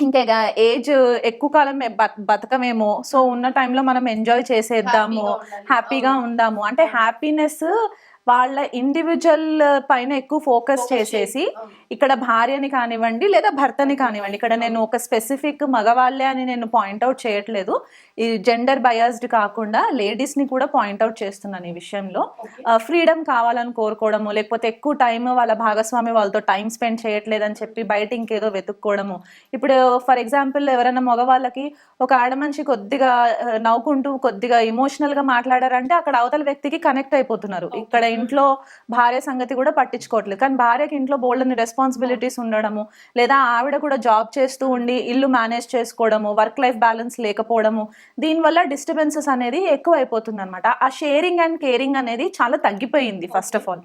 ఇంకా ఏజ్ ఎక్కువ కాలం బతకమేమో. సో ఉన్న టైంలో మనం ఎంజాయ్ చేసేద్దాము. హ్యాపీగా ఉందాము. అంటే హ్యాపీనెస్ వాళ్ళ ఇండివిజువల్ పైన ఎక్కువ ఫోకస్ చేసేసి ఇక్కడ భార్యని కానివ్వండి లేదా భర్తని కానివ్వండి. ఇక్కడ నేను ఒక స్పెసిఫిక్ మగవాళ్ళే అని నేను పాయింట్అవుట్ చేయట్లేదు. ఈ జెండర్ బయాస్డ్ కాకుండా లేడీస్ని కూడా పాయింట్అవుట్ చేస్తున్నాను ఈ విషయంలో. ఫ్రీడమ్ కావాలని కోరుకోవడము లేకపోతే ఎక్కువ టైం వాళ్ళ భాగస్వామి వాళ్ళతో టైం స్పెండ్ చేయట్లేదని చెప్పి బయట ఇంకేదో వెతుక్కోవడము. ఇప్పుడు ఫర్ ఎగ్జాంపుల్ ఎవరైనా మగవాళ్ళకి ఒక ఆడ మనిషి కొద్దిగా నవ్వుకుంటూ కొద్దిగా ఎమోషనల్గా మాట్లాడారంటే అక్కడ అవతల వ్యక్తికి కనెక్ట్ అయిపోతున్నారు. ఇక్కడ ఇంట్లో భార్య సంగతి కూడా పట్టించుకోవట్లేదు. కానీ భార్యకి ఇంట్లో బోల్డని రెస్పాన్సిబిలిటీస్ ఉండడము లేదా ఆవిడ కూడా జాబ్ చేస్తూ ఉండి ఇల్లు మేనేజ్ చేసుకోవడము వర్క్ లైఫ్ బ్యాలెన్స్ లేకపోవడము దీనివల్ల డిస్టర్బెన్సెస్ అనేది ఎక్కువ అయిపోతుంది అనమాట ఆ షేరింగ్ అండ్ కేరింగ్ అనేది చాలా తగ్గిపోయింది ఫస్ట్ ఆఫ్ ఆల్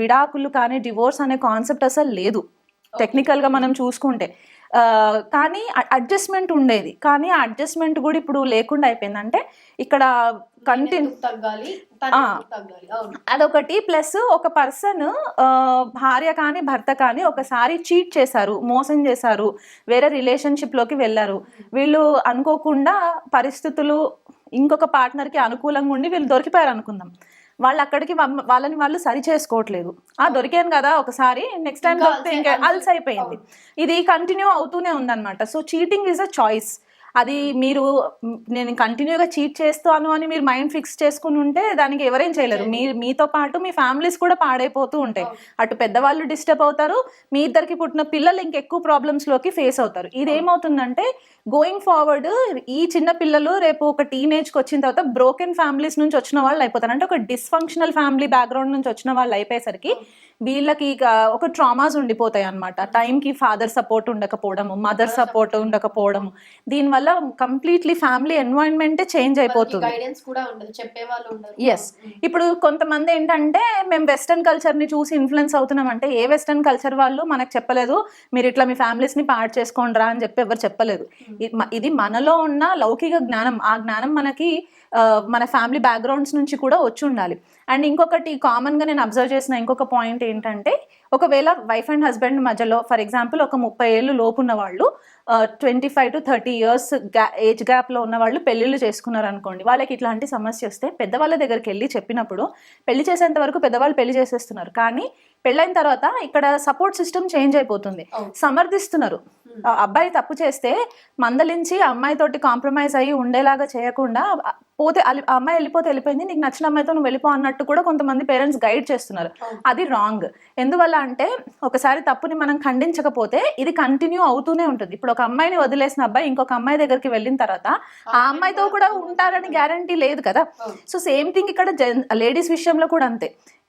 విడాకులు కానీ డివోర్స్ అనే కాన్సెప్ట్ అసలు లేదు. టెక్నికల్గా మనం చూసుకుంటే. కానీ అడ్జస్ట్మెంట్ ఉండేది. కానీ ఆ అడ్జస్ట్మెంట్ కూడా ఇప్పుడు లేకుండా అయిపోయింది. అంటే ఇక్కడ కంటిన్యూ అదొకటి. ప్లస్ ఒక పర్సన్ భార్య కానీ భర్త కానీ ఒకసారి చీట్ చేశారు. మోసం చేశారు. వేరే రిలేషన్షిప్లోకి వెళ్ళారు. వీళ్ళు అనుకోకుండా పరిస్థితులు ఇంకొక partner కి అనుకూలంగా ఉండి వీళ్ళు దొరికిపోయారు అనుకుందాం వాళ్ళు అక్కడికి వాళ్ళని వాళ్ళు సరి చేసుకోవట్లేదు. ఆ దొరికాను కదా ఒకసారి నెక్స్ట్ టైం దొరికితే ఇంకా అలసై- అయిపోయింది ఇది కంటిన్యూ అవుతూనే ఉందన్నమాట. So cheating is a choice అది మీరు నేను కంటిన్యూగా చీట్ చేస్తాను అని మీరు మైండ్ ఫిక్స్ చేసుకుని ఉంటే దానికి ఎవరేం చేయలేరు. మీ మీతో పాటు మీ ఫ్యామిలీస్ కూడా పాడైపోతూ ఉంటాయి. అటు పెద్దవాళ్ళు డిస్టర్బ్ అవుతారు. మీ ఇద్దరికి పుట్టిన పిల్లలు ఇంకెక్కువ ప్రాబ్లమ్స్లోకి ఫేస్ అవుతారు. ఇది ఏమవుతుందంటే గోయింగ్ ఫార్వర్డ్ ఈ చిన్న పిల్లలు రేపు ఒక టీనేజ్కి వచ్చిన తర్వాత బ్రోకెన్ ఫ్యామిలీస్ నుంచి వచ్చిన వాళ్ళు అయిపోతారు. అంటే ఒక డిస్ఫంక్షనల్ ఫ్యామిలీ బ్యాక్గ్రౌండ్ నుంచి వచ్చిన వాళ్ళు అయిపోయేసరికి వీళ్ళకి ఇక ఒక ట్రామాస్ ఉండిపోతాయి అనమాట టైంకి ఫాదర్ సపోర్ట్ ఉండకపోవడము మదర్ సపోర్ట్ ఉండకపోవడము. దీనివల్ల కంప్లీట్లీ ఫ్యామిలీ ఎన్వైరన్మెంటే చేంజ్ అయిపోతుంది. ఎస్ ఇప్పుడు కొంతమంది ఏంటంటే మేము వెస్టర్న్ కల్చర్ని చూసి ఇన్ఫ్లుయెన్స్ అవుతున్నాం అంటే ఏ వెస్టర్న్ కల్చర్ వాళ్ళు మనకు చెప్పలేదు మీరు ఇట్లా మీ ఫ్యామిలీస్ని పాడు చేసుకోండి రా అని చెప్పి ఎవరు చెప్పలేదు. ఇది మనలో ఉన్న లౌకిక జ్ఞానం. ఆ జ్ఞానం మనకి మన ఫ్యామిలీ బ్యాక్గ్రౌండ్స్ నుంచి కూడా వచ్చి ఉండాలి. అండ్ ఇంకొకటి కామన్గా నేను అబ్జర్వ్ చేసిన ఇంకొక పాయింట్ ఏంటంటే ఒకవేళ వైఫ్ అండ్ హస్బెండ్ మధ్యలో ఫర్ ఎగ్జాంపుల్ ఒక ముప్పై ఏళ్ళు లోపు ఉన్న వాళ్ళు twenty five to thirty years గ్యా ఏజ్ గ్యాప్లో ఉన్న వాళ్ళు పెళ్ళిళ్ళు చేసుకున్నారు అనుకోండి వాళ్ళకి ఇట్లాంటి సమస్య వస్తే పెద్దవాళ్ళ దగ్గరికి వెళ్ళి చెప్పినప్పుడు పెళ్ళి చేసేంత వరకు పెద్దవాళ్ళు పెళ్ళి చేసేస్తున్నారు. కానీ పెళ్ళైన తర్వాత ఇక్కడ సపోర్ట్ సిస్టమ్ చేంజ్ అయిపోతుంది. సమర్థిస్తున్నారు. అబ్బాయి తప్పు చేస్తే మందలించి ఆ అమ్మాయితోటి కాంప్రమైజ్ అయ్యి ఉండేలాగా చేయకుండా పోతే ఆ అమ్మాయి వెళ్ళిపోతే వెళ్ళిపోయింది నీకు నచ్చిన అమ్మాయితో నువ్వు వెళ్ళిపో అన్నట్టు కూడా కొంతమంది పేరెంట్స్ గైడ్ చేస్తున్నారు. అది రాంగ్. ఎందువల్ల అంటే ఒకసారి తప్పుని మనం ఖండించకపోతే ఇది కంటిన్యూ అవుతూనే ఉంటుంది. ఇప్పుడు ఒక అమ్మాయిని వదిలేసిన అబ్బాయి ఇంకొక అమ్మాయి దగ్గరికి వెళ్ళిన తర్వాత ఆ అమ్మాయితో కూడా ఉంటారని గ్యారంటీ లేదు కదా. సో సేమ్ థింగ్ ఇక్కడ లేడీస్ విషయంలో కూడా అంతే.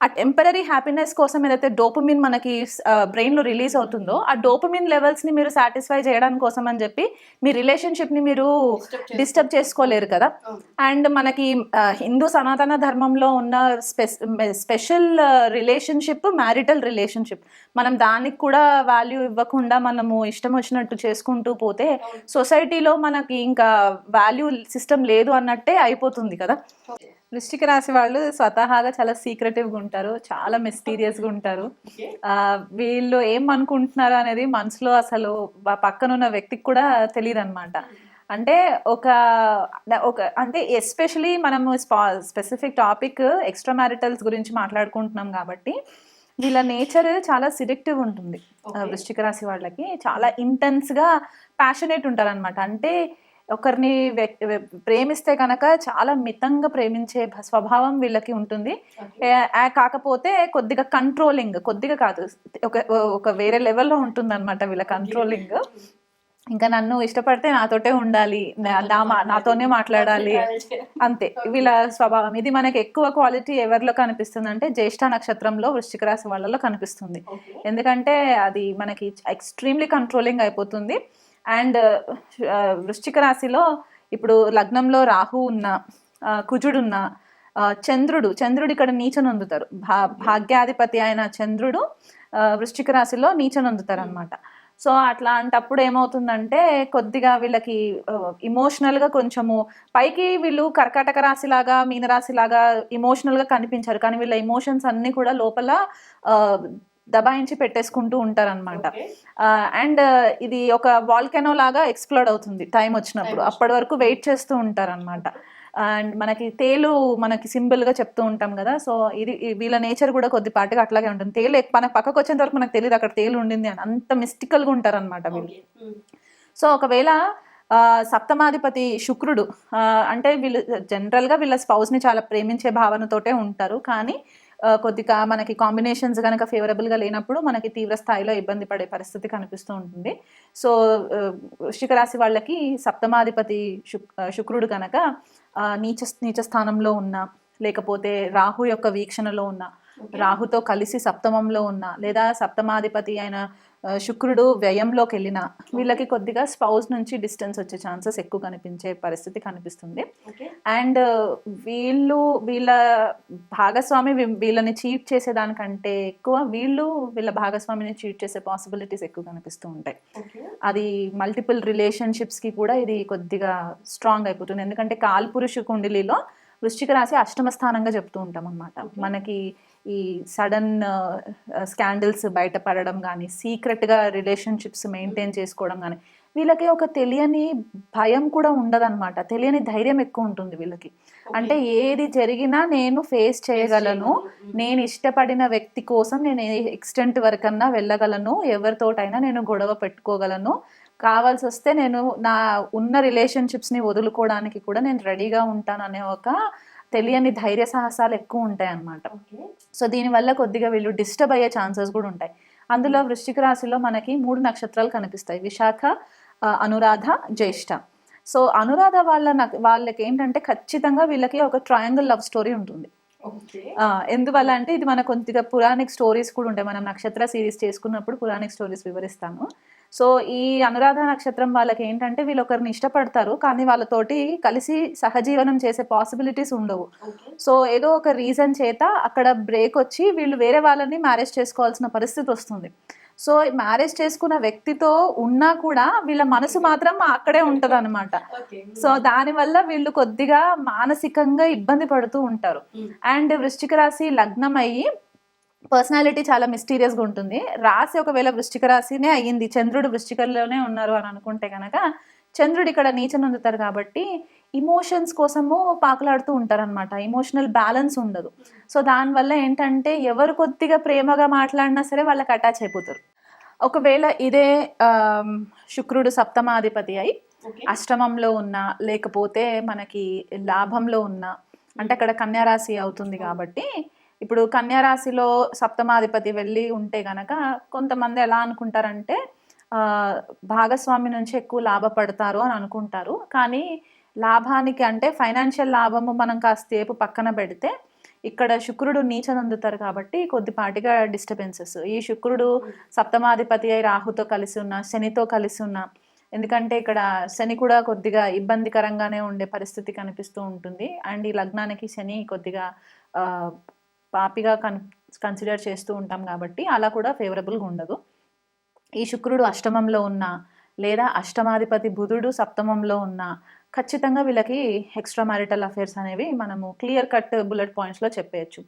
ఆ టెంపరీ హ్యాపీనెస్ కోసం ఏదైతే డోపమిన్ మనకి బ్రెయిన్లో రిలీజ్ అవుతుందో ఆ డోపమిన్ లెవెల్స్ని మీరు సాటిస్ఫై చేయడానికి కోసం అని చెప్పి మీ రిలేషన్షిప్ని మీరు డిస్టర్బ్ చేసుకోలేరు కదా. అండ్ మనకి హిందూ సనాతన ధర్మంలో ఉన్న స్పెషల్ రిలేషన్షిప్ మ్యారిటల్ రిలేషన్షిప్ మనం దానికి కూడా వాల్యూ ఇవ్వకుండా మనము ఇష్టం వచ్చినట్టు చేసుకుంటూ పోతే. సొసైటీలో మనకి ఇంకా వాల్యూ సిస్టమ్ లేదు అన్నట్టే అయిపోతుంది కదా. వృష్టిక రాశి వాళ్ళు స్వతహాగా చాలా సీక్రెటివ్గా ఉంటారు చాలా మిస్టీరియస్గా ఉంటారు వీళ్ళు ఏం అనుకుంటున్నారు అనేది మనసులో అసలు వా- పక్కన ఉన్న వ్యక్తికి కూడా తెలియదు అనమాట అంటే ఒక ఒక అంటే ఎస్పెషలీ మనము స్పెసిఫిక్ టాపిక్ ఎక్స్ట్రా మ్యారిటల్స్ గురించి మాట్లాడుకుంటున్నాం కాబట్టి వీళ్ళ నేచర్ చాలా సిడెక్టివ్ ఉంటుంది. వృశ్చిక రాశి వాళ్ళకి చాలా ఇంటెన్స్గా ప్యాషనేట్ ఉంటారు అనమాట అంటే ఒకరిని ప్రేమిస్తే కనుక చాలా మితంగా ప్రేమించే స్వభావం వీళ్ళకి ఉంటుంది. కాకపోతే కొద్దిగా కంట్రోలింగ్ కొద్దిగా కాదు. ఒక ఒక వేరే లెవెల్లో ఉంటుంది అనమాట వీళ్ళ కంట్రోలింగ్ ఇంకా నన్ను ఇష్టపడితే నాతోటే ఉండాలి. నా- నాతోనే మాట్లాడాలి. అంతే. వీళ్ళ స్వభావం. ఇది మనకి ఎక్కువ క్వాలిటీ ఎవరిలో కనిపిస్తుంది అంటే జ్యేష్ఠ నక్షత్రంలో వృశ్చిక రాశి వాళ్ళలో కనిపిస్తుంది. ఎందుకంటే అది మనకి ఎక్స్ట్రీమ్లీ కంట్రోలింగ్ అయిపోతుంది. అండ్ వృశ్చిక రాశిలో ఇప్పుడు లగ్నంలో రాహు ఉన్న ఆ, కుజుడు ఉన్న ఆ, చంద్రుడు చంద్రుడు ఇక్కడ నీచనొందుతారు భా భాగ్యాధిపతి అయిన చంద్రుడు వృశ్చిక రాశిలో నీచనొందుతారు అనమాట సో అట్లాంటప్పుడు ఏమవుతుందంటే కొద్దిగా వీళ్ళకి ఇమోషనల్గా కొంచెము పైకి వీళ్ళు కర్కాటక రాశిలాగా మీనరాశిలాగా ఇమోషనల్గా కనిపించారు. కానీ వీళ్ళ ఇమోషన్స్ అన్నీ కూడా లోపల దబాయించి పెట్టేసుకుంటూ ఉంటారనమాట. అండ్ ఇది ఒక వాల్కెనో లాగా ఎక్స్ప్లోడ్ అవుతుంది. టైం వచ్చినప్పుడు. అప్పటి వరకు వెయిట్ చేస్తూ ఉంటారనమాట అండ్ మనకి తేలు మనకి సింపుల్గా చెప్తూ ఉంటాం కదా సో ఇది వీళ్ళ నేచర్ కూడా కొద్దిపాటిగా అట్లాగే ఉంటుంది తేలు ఎక్- మన పక్కకు వచ్చేంత వరకు మనకు తెలియదు అక్కడ తేలు ఉండింది అని అంత మిస్టికల్గా ఉంటారనమాట వీళ్ళు. సో ఒకవేళ సప్తమాధిపతి శుక్రుడు అంటే వీళ్ళు జనరల్గా వీళ్ళ స్పౌస్ని చాలా ప్రేమించే భావనతోటే ఉంటారు కానీ కొద్దిగా మనకి కాంబినేషన్స్ కనుక ఫేవరబుల్గా లేనప్పుడు మనకి తీవ్ర స్థాయిలో ఇబ్బంది పడే పరిస్థితి కనిపిస్తూ ఉంటుంది సో వృశ్చిక రాశి వాళ్ళకి సప్తమాధిపతి శుక్రుడు కనుక నీచ నీచ స్థానంలో ఉన్న లేకపోతే రాహు యొక్క వీక్షణలో ఉన్న. రాహుతో కలిసి సప్తమంలో ఉన్న లేదా సప్తమాధిపతి అయిన శుక్రుడు వ్యయంలోకి వెళ్ళిన వీళ్ళకి కొద్దిగా స్పౌస్ నుంచి డిస్టెన్స్ వచ్చే ఛాన్సెస్ ఎక్కువ కనిపించే పరిస్థితి కనిపిస్తుంది. అండ్ వీళ్ళు వీళ్ళ భాగస్వామి వీళ్ళని చీట్ చేసేదానికంటే ఎక్కువ వీళ్ళు వీళ్ళ భాగస్వామిని చీట్ చేసే పాసిబిలిటీస్ ఎక్కువ కనిపిస్తూ ఉంటాయి. అది మల్టిపుల్ రిలేషన్షిప్స్కి కూడా ఇది కొద్దిగా స్ట్రాంగ్ అయిపోతుంది ఎందుకంటే కాల్పురుషు కుండలిలో వృశ్చిక రాశి అష్టమ స్థానంగా చెప్తూ ఉంటాం అనమాట. మనకి ఈ సడన్ స్కాండిల్స్ బయటపడడం కానీ సీక్రెట్గా రిలేషన్షిప్స్ మెయింటైన్ చేసుకోవడం కానీ వీళ్ళకి ఒక తెలియని భయం కూడా ఉండదన్నమాట. తెలియని ధైర్యం ఎక్కువ ఉంటుంది వీళ్ళకి. అంటే ఏది జరిగినా నేను ఫేస్ చేయగలను. నేను ఇష్టపడిన వ్యక్తి కోసం నేను ఏ ఎక్స్టెంట్ వరకన్నా వెళ్ళగలను. ఎవరితోటైనా నేను గొడవ పెట్టుకోగలను. కావాల్సి వస్తే నేను నా ఉన్న రిలేషన్షిప్స్ని వదులుకోవడానికి కూడా నేను రెడీగా ఉంటాను అనే ఒక తెలియని ధైర్య సాహసాలు ఎక్కువ ఉంటాయి అన్నమాట. ఓకే. సో దీనివల్ల కొద్దిగా వీళ్ళు డిస్టర్బ్ అయ్యే ఛాన్సెస్ కూడా ఉంటాయి. అందులో వృశ్చిక రాశిలో మనకి మూడు నక్షత్రాలు కనిపిస్తాయి. విశాఖ అనురాధ జ్యేష్ఠ. సో అనురాధ వాళ్ళ వాళ్ళకి ఏంటంటే ఖచ్చితంగా వీళ్ళకి ఒక ట్రయాంగిల్ లవ్ స్టోరీ ఉంటుంది. ఎందువల్ల అంటే ఇది మన కొద్దిగా పురాణిక్ స్టోరీస్ కూడా ఉంటాయి. మనం నక్షత్ర సిరీస్ చేసుకున్నప్పుడు పురాణిక్ స్టోరీస్ వివరిస్తాము. సో ఈ అనురాధ నక్షత్రం వాళ్ళకి ఏంటంటే వీళ్ళు ఒకరిని ఇష్టపడతారు కానీ వాళ్ళతోటి కలిసి సహజీవనం చేసే పాసిబిలిటీస్ ఉండవు. సో ఏదో ఒక రీజన్ చేత అక్కడ బ్రేక్ వచ్చి వీళ్ళు వేరే వాళ్ళని మ్యారేజ్ చేసుకోవాల్సిన పరిస్థితి వస్తుంది. సో మ్యారేజ్ చేసుకున్న వ్యక్తితో ఉన్నా కూడా వీళ్ళ మనసు మాత్రం అక్కడే ఉంటది అనమాట సో దానివల్ల వీళ్ళు కొద్దిగా మానసికంగా ఇబ్బంది పడుతూ ఉంటారు. Mm. అండ్ వృశ్చిక రాశి లగ్నం అయ్యి పర్సనాలిటీ చాలా mysterious గా ఉంటుంది. రాశి ఒకవేళ వృశ్చిక రాశినే అయ్యింది చంద్రుడు వృశ్చికలోనే ఉన్నారు అని అనుకుంటే కనుక చంద్రుడు ఇక్కడ నీచ నొందుతారు కాబట్టి ఇమోషన్స్ కోసము పాకులాడుతూ ఉంటారు అనమాట ఇమోషనల్ బ్యాలెన్స్ ఉండదు. సో దానివల్ల ఏంటంటే ఎవరు కొద్దిగా ప్రేమగా మాట్లాడినా సరే వాళ్ళకి అటాచ్ అయిపోతారు. ఒకవేళ ఇదే శుక్రుడు సప్తమాధిపతి అయి అష్టమంలో ఉన్నా లేకపోతే మనకి లాభంలో ఉన్నా అంటే అక్కడ కన్యారాశి అవుతుంది కాబట్టి ఇప్పుడు కన్యారాశిలో సప్తమాధిపతి వెళ్ళి ఉంటే గనక కొంతమంది ఎలా అనుకుంటారంటే భాగస్వామి నుంచి ఎక్కువ లాభపడతారు అని అనుకుంటారు. కానీ లాభానికి అంటే ఫైనాన్షియల్ లాభము మనం కాసేపు పక్కన పెడితే ఇక్కడ శుక్రుడు నీచనందుతారు కాబట్టి కొద్దిపాటిగా డిస్టర్బెన్సెస్. ఈ శుక్రుడు సప్తమాధిపతి అయి రాహుతో కలిసి ఉన్న శనితో కలిసి ఉన్న ఎందుకంటే ఇక్కడ శని కూడా కొద్దిగా ఇబ్బందికరంగానే ఉండే పరిస్థితి కనిపిస్తూ ఉంటుంది. అండ్ ఈ లగ్నానికి శని కొద్దిగా పాపిగా కన్ కన్సిడర్ చేస్తూ ఉంటాం కాబట్టి అలా కూడా ఫేవరబుల్గా ఉండదు. ఈ శుక్రుడు అష్టమంలో ఉన్న లేదా అష్టమాధిపతి బుధుడు సప్తమంలో ఉన్న ఖచ్చితంగా వీళ్ళకి ఎక్స్ట్రా మ్యారిటల్ అఫేర్స్ అనేవి మనము క్లియర్ కట్ బుల్లెట్ పాయింట్స్లో చెప్పేయచ్చు.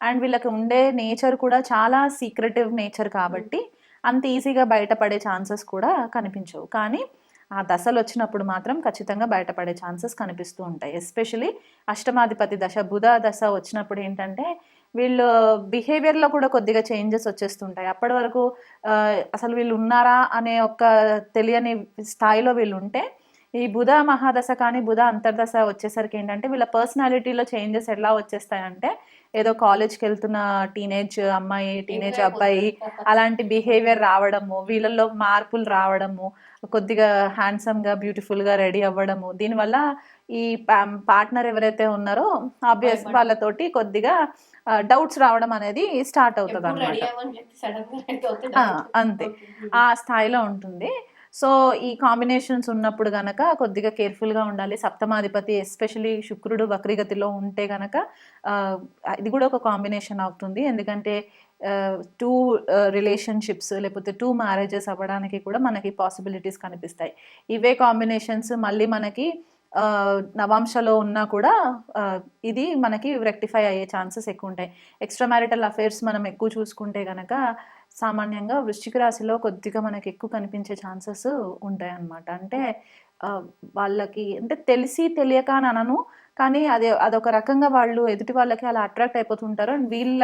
అండ్ వీళ్ళకి ఉండే నేచర్ కూడా చాలా సీక్రెటివ్ నేచర్ కాబట్టి అంత ఈజీగా బయటపడే ఛాన్సెస్ కూడా కనిపించవు. కానీ ఆ దశలు వచ్చినప్పుడు మాత్రం ఖచ్చితంగా బయటపడే ఛాన్సెస్ కనిపిస్తూ ఉంటాయి. ఎస్పెషలీ అష్టమాధిపతి దశ బుధ దశ వచ్చినప్పుడు ఏంటంటే వీళ్ళు బిహేవియర్లో కూడా కొద్దిగా చేంజెస్ వచ్చేస్తుంటాయి. అప్పటి వరకు అసలు వీళ్ళు ఉన్నారా అనే ఒక తెలియని స్థాయిలో వీళ్ళు ఉంటే ఈ బుధ మహాదశ కానీ బుధ అంతర్దశ వచ్చేసరికి ఏంటంటే వీళ్ళ పర్సనాలిటీలో చేంజెస్ ఎలా వచ్చేస్తాయంటే ఏదో కాలేజ్కి వెళ్తున్న టీనేజ్ అమ్మాయి టీనేజ్ అబ్బాయి అలాంటి బిహేవియర్ రావడము వీళ్ళల్లో మార్పులు రావడము కొద్దిగా హ్యాండ్సమ్గా బ్యూటిఫుల్గా రెడీ అవ్వడము దీనివల్ల ఈ పార్ట్నర్ ఎవరైతే ఉన్నారో ఆబ్వియస్ వాళ్ళతోటి కొద్దిగా డౌట్స్ రావడం అనేది స్టార్ట్ అవుతుంది. అనమాట అంతే. ఆ స్థాయిలో ఉంటుంది. సో ఈ కాంబినేషన్స్ ఉన్నప్పుడు గనక కొద్దిగా కేర్ఫుల్గా ఉండాలి. సప్తమాధిపతి ఎస్పెషలీ శుక్రుడు వక్రిగతిలో ఉంటే గనక ఇది కూడా ఒక కాంబినేషన్ అవుతుంది. ఎందుకంటే టూ రిలేషన్షిప్స్ లేకపోతే టూ మ్యారేజెస్ అవ్వడానికి కూడా మనకి పాసిబిలిటీస్ కనిపిస్తాయి. ఇవే కాంబినేషన్స్ మళ్ళీ మనకి నవాంశలో ఉన్నా కూడా ఇది మనకి రెక్టిఫై అయ్యే ఛాన్సెస్ ఎక్కువ ఉంటాయి. ఎక్స్ట్రా మ్యారిటల్ అఫైర్స్ మనం ఎక్కువ చూసుకుంటే కనుక సామాన్యంగా వృశ్చిక రాశిలో కొద్దిగా మనకి ఎక్కువ కనిపించే ఛాన్సెస్ ఉంటాయి అన్నమాట. అంటే వాళ్ళకి అంటే తెలిసి తెలియక అని అనను కానీ అది అదొక రకంగా వాళ్ళు ఎదుటి వాళ్ళకి అలా అట్రాక్ట్ అయిపోతుంటారు. అండ్ వీళ్ళ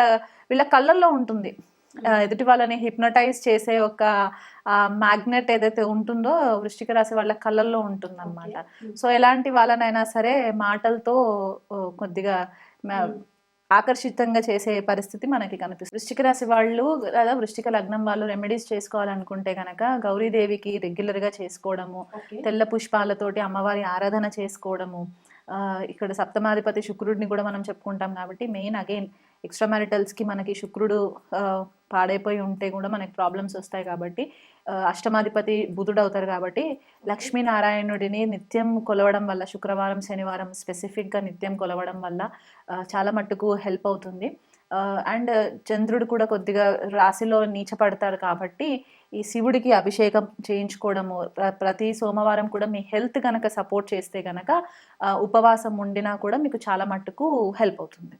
వీళ్ళ కళ్ళల్లో ఉంటుంది. ఎదుటి వాళ్ళని హిప్నటైజ్ చేసే ఒక మ్యాగ్నెట్ ఏదైతే ఉంటుందో వృశ్చిక రాశి వాళ్ళ కళ్ళల్లో ఉంటుంది అనమాట సో ఎలాంటి వాళ్ళనైనా సరే మాటలతో కొద్దిగా ఆకర్షితంగా చేసే పరిస్థితి మనకి కనిపిస్తుంది. వృశ్చిక రాశి వాళ్ళు లేదా వృశ్చిక లగ్నం వాళ్ళు రెమెడీస్ చేసుకోవాలనుకుంటే కనుక గౌరీదేవికి రెగ్యులర్గా చేసుకోవడము తెల్ల పుష్పాలతోటి అమ్మవారి ఆరాధన చేసుకోవడము ఆ, ఇక్కడ సప్తమాధిపతి శుక్రుడిని కూడా మనం చెప్పుకుంటాం కాబట్టి మెయిన్ అగైన్ ఎక్స్ట్రా మ్యారిటల్స్కి మనకి శుక్రుడు పాడైపోయి ఉంటే కూడా మనకి ప్రాబ్లమ్స్ వస్తాయి కాబట్టి అష్టమాధిపతి బుధుడు అవుతారు కాబట్టి లక్ష్మీనారాయణుడిని నిత్యం కొలవడం వల్ల శుక్రవారం శనివారం స్పెసిఫిక్గా నిత్యం కొలవడం వల్ల చాలా మట్టుకు హెల్ప్ అవుతుంది. అండ్ చంద్రుడు కూడా కొద్దిగా రాశిలో నీచపడతాడు కాబట్టి ఈ శివుడికి అభిషేకం చేయించుకోవడము ప్రతి సోమవారం కూడా మీ హెల్త్ కనుక సపోర్ట్ చేస్తే కనుక ఉపవాసం ఉండినా కూడా మీకు చాలా మట్టుకు హెల్ప్ అవుతుంది.